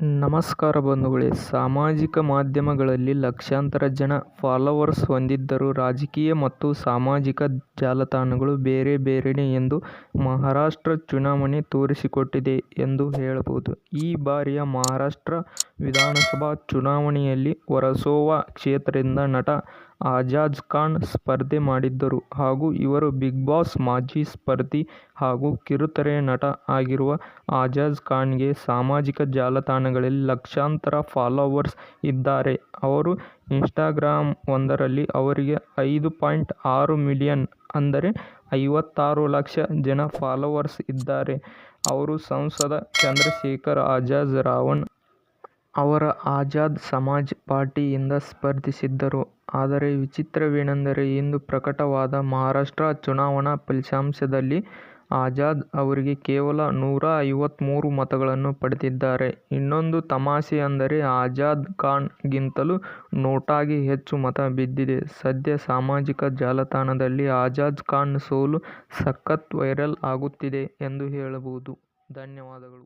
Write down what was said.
ನಮಸ್ಕಾರ ಬಂಧುಗಳೇ ಸಾಮಾಜಿಕ ಮಾಧ್ಯಮಗಳಲ್ಲಿ ಲಕ್ಷಾಂತರ ಜನ ಫಾಲೋವರ್ಸ್ ಹೊಂದಿದ್ದರೂ ರಾಜಕೀಯ ಮತ್ತು ಸಾಮಾಜಿಕ ಜಾಲತಾಣಗಳು ಬೇರೆ ಬೇರೆಯೇ ಎಂದು ಮಹಾರಾಷ್ಟ್ರ ಚುನಾವಣೆ ತೋರಿಸಿಕೊಟ್ಟಿದೆ ಎಂದು ಹೇಳಬಹುದು. ಈ ಬಾರಿಯ ಮಹಾರಾಷ್ಟ್ರ ವಿಧಾನಸಭಾ ಚುನಾವಣೆಯಲ್ಲಿ ವರಸೋವಾ ಕ್ಷೇತ್ರದಿಂದ ನಟ ಆಜಾಜ್ ಖಾನ್ ಸ್ಪರ್ಧೆ ಮಾಡಿದ್ದರು ಹಾಗೂ ಇವರು ಬಿಗ್ ಬಾಸ್ ಮಾಜಿ ಸ್ಪರ್ಧಿ ಹಾಗೂ ಕಿರುತೆರೆ ನಟ ಆಗಿರುವ ಆಜಾಜ್ ಖಾನ್ಗೆ ಸಾಮಾಜಿಕ ಜಾಲತಾಣಗಳಲ್ಲಿ ಲಕ್ಷಾಂತರ ಫಾಲೋವರ್ಸ್ ಇದ್ದಾರೆ. ಅವರು ಇನ್ಸ್ಟಾಗ್ರಾಮ್ ಒಂದರಲ್ಲಿ ಅವರಿಗೆ ಐದು ಪಾಯಿಂಟ್ ಆರು ಮಿಲಿಯನ್ ಅಂದರೆ ಐವತ್ತಾರು ಲಕ್ಷ ಜನ ಫಾಲೋವರ್ಸ್ ಇದ್ದಾರೆ. ಅವರು ಸಂಸದ ಚಂದ್ರಶೇಖರ್ ಆಜಾಜ್ ರಾವಣ್ ಅವರ ಆಜಾದ್ ಸಮಾಜ್ ಪಾರ್ಟಿಯಿಂದ ಸ್ಪರ್ಧಿಸಿದ್ದರು. ಆದರೆ ವಿಚಿತ್ರವೇನೆಂದರೆ ಇಂದು ಪ್ರಕಟವಾದ ಮಹಾರಾಷ್ಟ್ರ ಚುನಾವಣಾ ಫಲಿತಾಂಶದಲ್ಲಿ ಆಜಾದ್ ಅವರಿಗೆ ಕೇವಲ ನೂರ ಐವತ್ಮೂರು ಮತಗಳನ್ನು ಪಡೆದಿದ್ದಾರೆ. ಇನ್ನೊಂದು ತಮಾಷೆ ಅಂದರೆ ಆಜಾದ್ ಖಾನ್ ಗಿಂತಲೂ ನೋಟಾಗೆ ಹೆಚ್ಚು ಮತ ಬಿದ್ದಿದೆ. ಸದ್ಯ ಸಾಮಾಜಿಕ ಜಾಲತಾಣದಲ್ಲಿ ಆಜಾದ್ ಖಾನ್ ಸೋಲು ಸಖತ್ ವೈರಲ್ ಆಗುತ್ತಿದೆ ಎಂದು ಹೇಳಬಹುದು. ಧನ್ಯವಾದಗಳು.